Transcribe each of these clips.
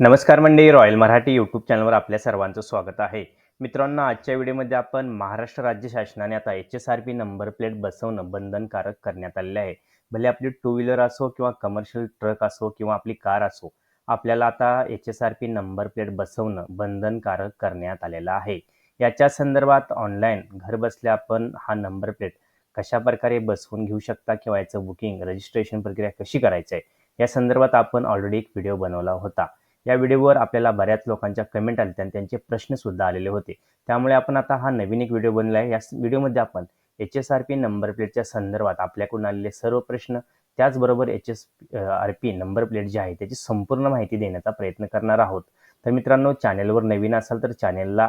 नमस्कार मंडळी royal Marathi YouTube चॅनलवर आपल्या सर्वांचं स्वागत आहे. मित्रांनो आजच्या व्हिडिओमध्ये आपण महाराष्ट्र राज्य शासनाने आता H S R P number plate बसवणं बंधनकारक करण्यात आलेलं आहे. भले आपली टू व्हीलर असो किंवा कमर्शियल ट्रक असो किंवा आपली कार असो आपल्याला आता H S R P number plate बसवणं बंधनकारक करण्यात आलेलं आहे. याच्या संदर्भात ऑनलाईन घर बसल्या आपण हा नंबर प्लेट कशा प्रकारे बसवून घेऊ शकता किंवा याचं बुकिंग रजिस्ट्रेशन प्रक्रिया कशी करायची आहे या संदर्भात आपण ऑलरेडी एक व्हिडिओ बनवला होता. या व्हिडिओवर आपल्याला बऱ्याच लोकांच्या कमेंट आल्या आणि त्यांचे प्रश्न सुद्धा आलेले होते. त्यामुळे आपण आता हा नवीन एक व्हिडिओ बनला आहे. या व्हिडिओमध्ये आपण H S R P number प्लेटच्या संदर्भात आपल्याकडून आलेले सर्व प्रश्न त्याचबरोबर H S R P number plate जी आहे त्याची संपूर्ण माहिती देण्याचा प्रयत्न करणार आहोत. तर मित्रांनो चॅनेलवर नवीन असाल तर चॅनेलला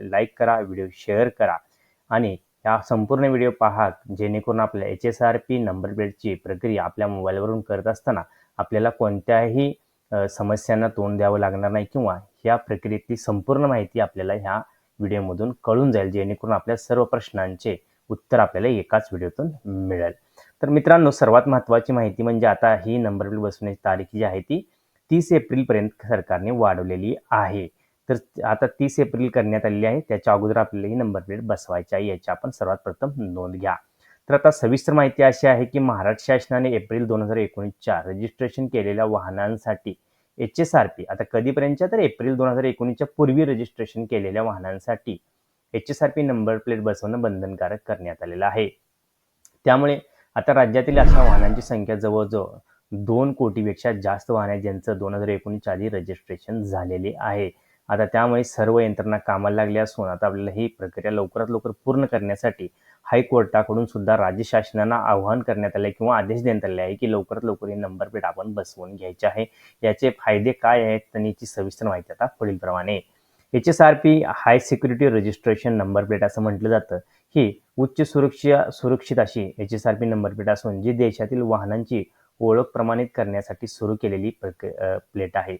लाईक करा व्हिडिओ शेअर करा. आणि या संपूर्ण व्हिडिओ पहा जेणेकरून आपल्या H S R P number प्लेटची प्रक्रिया आपल्या मोबाईलवरून करत असताना आपल्याला कोणत्याही समस्यांना तोंड द्यावं लागणार नाही किंवा ह्या प्रक्रियेतली संपूर्ण माहिती आपल्याला ह्या व्हिडिओमधून कळून जाईल जेणेकरून आपल्या सर्व प्रश्नांचे उत्तर आपल्याला एकाच व्हिडिओतून मिळेल. तर मित्रांनो सर्वात महत्त्वाची माहिती म्हणजे आता ही नंबर प्लेट बसवण्याची तारीख जी आहे ती तीस एप्रिलपर्यंत सरकारने वाढवलेली आहे. तर आता तीस एप्रिल करण्यात आलेली आहे त्याच्या अगोदर आपल्याला ही नंबर प्लेट बसवायची आहे याची आपण सर्वात प्रथम नोंद घ्या. तर आता सविस्तर माहिती अशी आहे की महाराष्ट्र शासनाने एप्रिल दोन हजार एकोणीसच्या रजिस्ट्रेशन केलेल्या वाहनांसाठी एच एस आर पी आता कधीपर्यंतच्या तर एप्रिल दोन हजार एकोणीसच्या पूर्वी रजिस्ट्रेशन केलेल्या वाहनांसाठी H S R P number plate बसवणं बंधनकारक करण्यात आलेलं आहे. त्यामुळे आता राज्यातील अशा वाहनांची संख्या जवळजवळ दोन कोटीपेक्षा जास्त वाहन आहेत ज्यांचं दोन हजार एकोणीसच्या आधी रजिस्ट्रेशन झालेले आहे. आता त्यामुळे सर्व यंत्रणा कामाला लागली असून आता आपल्याला ही प्रक्रिया लवकरात लवकर पूर्ण करण्यासाठी हायकोर्टाकडून सुद्धा राज्य शासनाला आवाहन करण्यात आले किंवा आदेश देण्यात आले आहे की लवकरात लवकर ही नंबर प्लेट आपण बसवून घ्यायची आहे. याचे फायदे काय आहेत आणि याची सविस्तर माहिती आता पुढीलप्रमाणे. H S R P high security registration number plate असं म्हटलं जातं. ही उच्च सुरक्षा सुरक्षित अशी H S R P number plate असून जी देशातील वाहनांची ओळख प्रमाणित करण्यासाठी सुरू केलेली प्रक प्लेट आहे.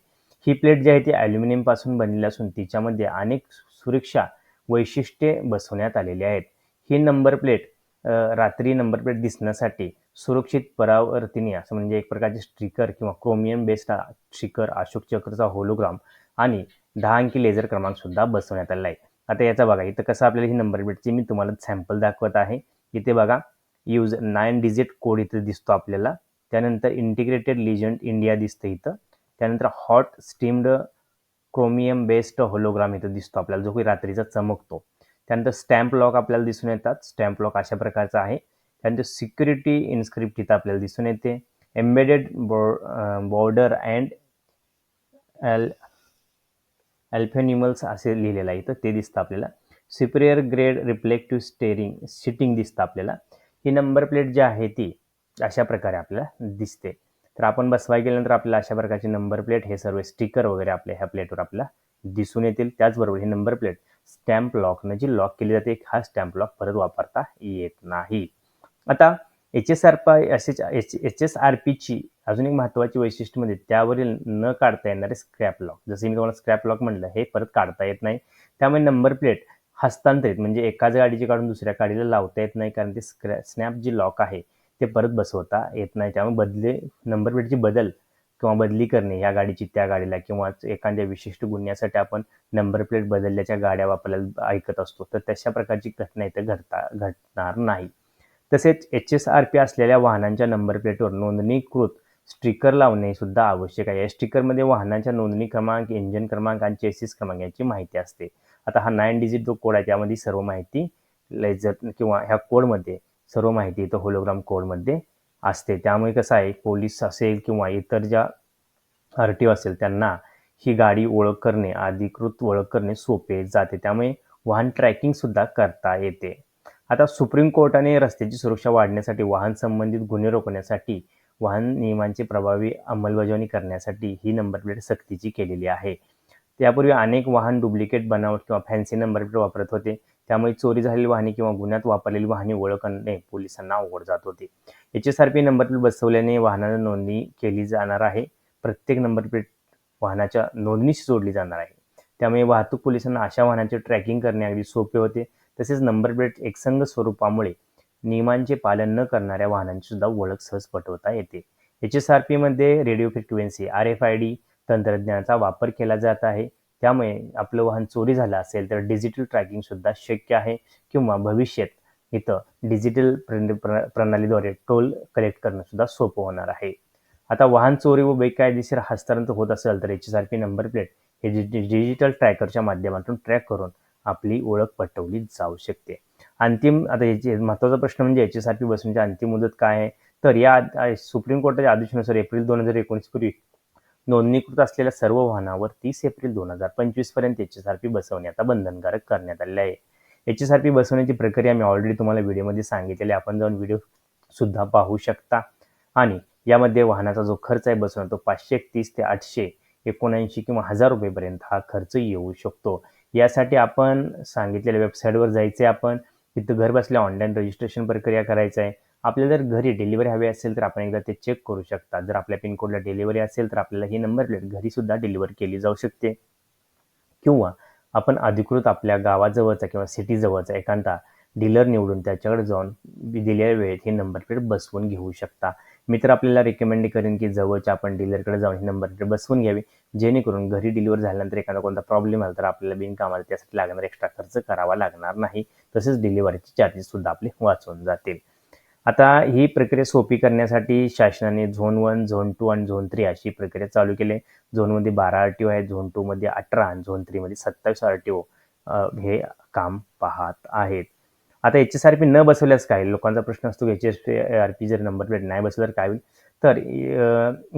ही प्लेट जी आहे ती ॲल्युमिनियमपासून बनलेली असून तिच्यामध्ये अनेक सुरक्षा वैशिष्ट्ये बसवण्यात आलेली आहेत. ही नंबर प्लेट रात्री नंबर प्लेट दिसण्यासाठी सुरक्षित परावर्तिनी असं म्हणजे एक प्रकारचे स्ट्रिकर किंवा क्रोमियम बेस्ड स्टिकर अशोक चक्रचा होलोग्राम आणि दहा अंकी लेझर क्रमांक सुद्धा बसवण्यात आलेला आहे. आता याचा बघा इथं कसं आपल्याला ही नंबर प्लेटची मी तुम्हाला सॅम्पल दाखवत आहे. इथे बघा यूज नाईन डिजिट कोड इथं दिसतो आपल्याला. त्यानंतर इंटिग्रेटेड लिजंट इंडिया दिसतं इथं. त्यानंतर hot stamped chromium based hologram इथं दिसतो आपल्याला जो की रात्रीचा चमकतो. त्यानंतर स्टॅम्प लॉक आपल्याला दिसून येतात. स्टॅम्प लॉक अशा प्रकारचा आहे. त्यानंतर सिक्युरिटी इन्स्क्रिप्ट इथं आपल्याला दिसून येते. Embedded border and L alphanumerals असे लिहिलेलं आहे. इथं ते दिसतं आपल्याला. सुपिरियर ग्रेड रिफ्लेक्टिव्ह स्टेरिंग सिटिंग दिसतं आपल्याला. ही नंबर प्लेट जी आहे ती अशा प्रकारे आपल्याला दिसते. तर आपण बसवाय गेल्यानंतर आपल्याला अशा प्रकारची नंबर प्लेट हे सर्व स्टिकर वगैरे आपल्या ह्या प्लेटवर आपल्याला दिसून येतील. त्याचबरोबर ही नंबर प्लेट स्टॅम्प लॉकनं जी लॉक केली जाते हा स्टॅम्प लॉक परत वापरता येत नाही. आता एच एस आर पाय P H H S R पीची अजून एक महत्त्वाची वैशिष्ट्य म्हणजे त्यावरील न काढता येणारे स्क्रॅप लॉक जसं मी तुम्हाला स्क्रॅप लॉक म्हटलं हे परत काढता येत नाही. त्यामुळे नंबर प्लेट हस्तांतरित म्हणजे एकाच गाडीची काढून दुसऱ्या गाडीला लावता येत नाही कारण ते स्क्रॅ स्नॅप जी लॉक आहे ते परत बसवता येत नाही. त्यामुळे बदले नंबर प्लेटची बदल किंवा बदली करणे या गाडीची त्या गाडीला किंवा एखाद्या विशिष्ट गुन्ह्यासाठी आपण नंबर प्लेट बदलल्याच्या गाड्या वापरायला ऐकत असतो. तर तशा प्रकारची घटना इथं घडता घडणार नाही. तसेच एच एस आर पी असलेल्या वाहनांच्या नंबर प्लेटवर नोंदणीकृत स्टिकर लावणे सुद्धा आवश्यक आहे. या स्टिकरमध्ये वाहनांच्या नोंदणी क्रमांक इंजन क्रमांक आणि चेसिस क्रमांक यांची माहिती असते. आता हा नाईन डिजिट जो कोड आहे त्यामध्ये सर्व माहिती लेझर किंवा ह्या कोडमध्ये सर्व माहिती इथं होलोग्राम कोडमध्ये असते. त्यामुळे कसं आहे पोलीस असेल किंवा इतर ज्या आर टी ओ असेल त्यांना ही गाडी ओळख करणे अधिकृत ओळख करणे सोपे जाते. त्यामुळे वाहन ट्रॅकिंगसुद्धा करता येते. आता सुप्रीम कोर्टाने रस्त्याची सुरक्षा वाढण्यासाठी वाहन संबंधित गुन्हे रोखण्यासाठी वाहन नियमांची प्रभावी अंमलबजावणी करण्यासाठी ही नंबर प्लेट सक्तीची केलेली आहे. त्यापूर्वी अनेक वाहन डुप्लिकेट बनावट किंवा फॅन्सी नंबर प्लेट वापरत होते. त्यामुळे चोरी झालेली वाहने किंवा गुन्ह्यात वापरलेली वाहने ओळखणे पोलिसांना अवघड जात होते. H S R P number plate बसवल्याने वाहनाला नोंदणी केली जाणार आहे. प्रत्येक नंबर प्लेट वाहनाच्या नोंदणीशी जोडली जाणार आहे. त्यामुळे वाहतूक पोलिसांना अशा वाहनांचे ट्रॅकिंग करणे अगदी सोपे होते. तसेच नंबर प्लेट एकसंघ स्वरूपामुळे नियमांचे पालन न करणाऱ्या वाहनांची सुद्धा ओळख सहज पटवता येते. एच एस आर पीमध्ये radio frequency R F I D तंत्रज्ञानाचा वापर केला जात आहे. त्यामुळे आपलं वाहन चोरी झालं असेल तर डिजिटल ट्रॅकिंग सुद्धा शक्य आहे किंवा भविष्यात इथं डिजिटल प्र प्रणालीद्वारे टोल कलेक्ट करणं सुद्धा सोपं होणार आहे. आता वाहन चोरी व बेकायदेशीर हस्तांतर होत असेल तर H S R P number plate हे डिजिटल ट्रॅकरच्या माध्यमातून ट्रॅक करून आपली ओळख पटवली जाऊ शकते. अंतिम आता याची महत्त्वाचा प्रश्न म्हणजे एच एस आर पी बसण्याची अंतिम मुदत काय आहे? तर या सुप्रीम कोर्टाच्या आदेशानुसार एप्रिल दोन हजार एकोणीस पूर्वी नोंदणीकृत असलेल्या सर्व वाहनावर तीस एप्रिल दोन हजार पंचवीसपर्यंत एच एस आर पी बसवणे आता बंधनकारक करण्यात आले आहे. एच एस आर पी बसवण्याची प्रक्रिया मी ऑलरेडी तुम्हाला व्हिडिओमध्ये सांगितलेली आपण जाऊन व्हिडिओ सुद्धा पाहू शकता. आणि यामध्ये वाहनाचा जो खर्च आहे बसवणं तो पाचशे एकतीस ते आठशे एकोणऐंशी किंवा हजार रुपयेपर्यंत हा खर्च येऊ शकतो. यासाठी आपण सांगितलेल्या वेबसाईटवर जायचं आहे आपण. तिथं घर बसल्या ऑनलाईन रजिस्ट्रेशन प्रक्रिया करायचं आहे. आपल्याला जर घरी डिलिव्हरी हवी असेल तर आपण एकदा ते चेक करू शकता. जर आपल्या पिनकोडला डिलिव्हरी असेल तर आपल्याला ही नंबर प्लेट घरीसुद्धा डिलिव्हर केली जाऊ शकते. किंवा आपण अधिकृत आपल्या गावाजवळचा किंवा सिटीजवळचा एखादा डीलर निवडून त्याच्याकडे जाऊन दिलेल्या वेळेत ही नंबर प्लेट बसवून घेऊ शकता. मी तर आपल्याला रेकमेंड करेन की जवळच्या आपण डीलरकडे जाऊन ही नंबर प्लेट बसवून घ्यावी. जेणेकरून घरी डिलिव्हर झाल्यानंतर एखादा कोणता प्रॉब्लेम आला तर आपल्याला बिनकामाला त्यासाठी लागणार एक्स्ट्रा खर्च करावा लागणार नाही. तसेच डिलिव्हरीचे चार्जेस सुद्धा आपले वाचून जातील. आता ही प्रक्रिया सोपी करण्यासाठी शासनाने झोन वन झोन टू आणि झोन थ्री अशी प्रक्रिया चालू केली. आहे झोनमध्ये बारा आर टी ओ आहे झोन टूमध्ये अठरा आणि झोन थ्रीमध्ये सत्तावीस आर टी ओ हे काम पाहत आहेत. आता एच एस आर पी न बसवल्यास काय? लोकांचा प्रश्न असतो की H S P R P जर नंबर प्लेट नाही बसवल्यावर तर काय होईल? तर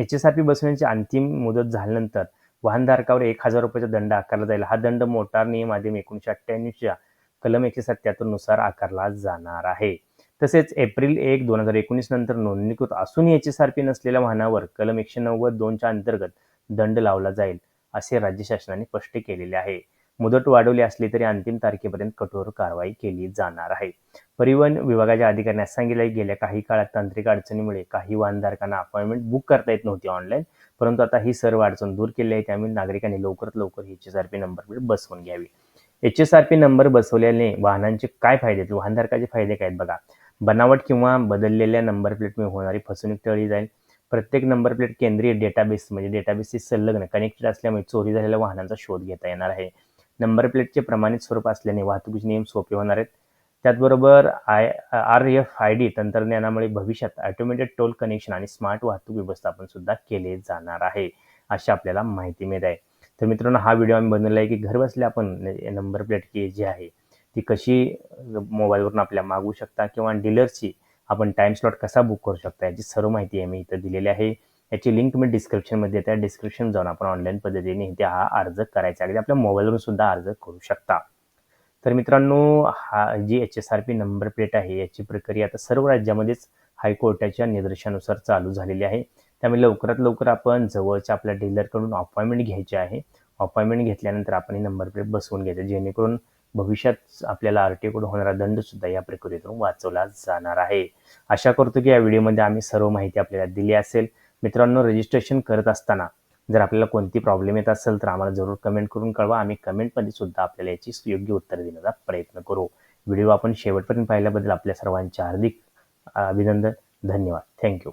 एच एस आर पी बसवण्याची अंतिम मुदत झाल्यानंतर वाहनधारकावर एक हजार रुपयाचा दंड आकारला जाईल. हा दंड मोटार नियम अधिनियम एकोणीसशे अठ्ठ्याण्णवच्या कलम एकशे सत्याहत्तरनुसार आकारला जाणार आहे. तसेच एप्रिल एक दोन हजार एकोणीस नंतर नोंदणीकृत असून एच एस आर पी नसलेल्या वाहनावर कलम एकशे नव्वद दोनच्या अंतर्गत दंड लावला जाईल असे राज्य शासनाने स्पष्ट केलेले आहे. मुदत वाढवली असली तरी अंतिम तारखेपर्यंत कठोर कारवाई केली जाणार आहे. परिवहन विभागाच्या अधिकाऱ्यांना सांगितलं गेल्या काही काळात तांत्रिक अडचणीमुळे काही वाहनधारकांना अपॉइंटमेंट बुक करता येत नव्हती ऑनलाईन परंतु आता ही सर्व अडचण दूर केली आहे त्यामुळे नागरिकांनी लवकरात लवकर H S R P number plate बसवून घ्यावी. H S R P number बसवल्याने वाहनांचे काय फायदे आहेत? वाहनधारकाचे फायदे काय आहेत बघा. बनावट किंवा बदललेल्या नंबर प्लेटमुळे होणारी फसवणूक टळली जाईल. प्रत्येक नंबर प्लेट केंद्रीय डेटाबेस म्हणजे डेटाबेसशी संलग्न कनेक्टेड असल्यामुळे चोरी झालेल्या वाहनांचा शोध घेता येणार आहे. नंबर प्लेटचे प्रमाणित स्वरूप असल्याने वाहतुकीचे नियम सोपे होणार आहेत. त्याचबरोबर I R F I D तंत्रज्ञानामुळे भविष्यात ऑटोमेटेड टोल कनेक्शन आणि स्मार्ट वाहतूक व्यवस्थापन सुद्धा केले जाणार आहे अशी आपल्याला माहिती मिळत आहे. तर मित्रांनो हा व्हिडिओ आम्ही बनवला आहे की घरबसल्या आपण नंबर प्लेट की जी आहे ती कशी मोबाईलवरून आपल्या मागवू शकता किंवा डीलरची आपण टाइम स्लॉट कसा बुक करू शकता याची सर्व माहिती आहे मी इथं दिलेली आहे. याची लिंक मी डिस्क्रिप्शनमध्ये त्या डिस्क्रिप्शन जाऊन आपण ऑनलाईन पद्धतीने इथे हा अर्ज करायचा अगदी आपल्या मोबाईलवरून सुद्धा अर्ज करू शकता. तर मित्रांनो हा G H S R P number plate आहे याची प्रक्रिया आता सर्व राज्यामध्येच हायकोर्टाच्या निर्देशानुसार चालू झालेली आहे. त्यामुळे लवकरात लवकर आपण जवळच्या आपल्या डीलरकडून अपॉइंटमेंट घ्यायची आहे. अपॉइंटमेंट घेतल्यानंतर आपण ही नंबर प्लेट बसवून घ्यायचं जेणेकरून भविष्यात आपल्याला आर टी होणारा दंड सुद्धा या प्रक्रियेतून वाचवला जाणार आहे. आशा करतो की या व्हिडिओमध्ये आम्ही सर्व माहिती आपल्याला दिली असेल. मित्रांनो रजिस्ट्रेशन करत असताना जर आपल्याला कोणती प्रॉब्लेम येत असेल तर आम्हाला जरूर कमेंट करून कळवा. आम्ही कमेंटमध्ये सुद्धा आपल्याला याची योग्य उत्तर देण्याचा प्रयत्न करू. व्हिडिओ आपण शेवटपर्यंत पाहिल्याबद्दल आपल्या सर्वांचे हार्दिक अभिनंदन. धन्यवाद. थँक्यू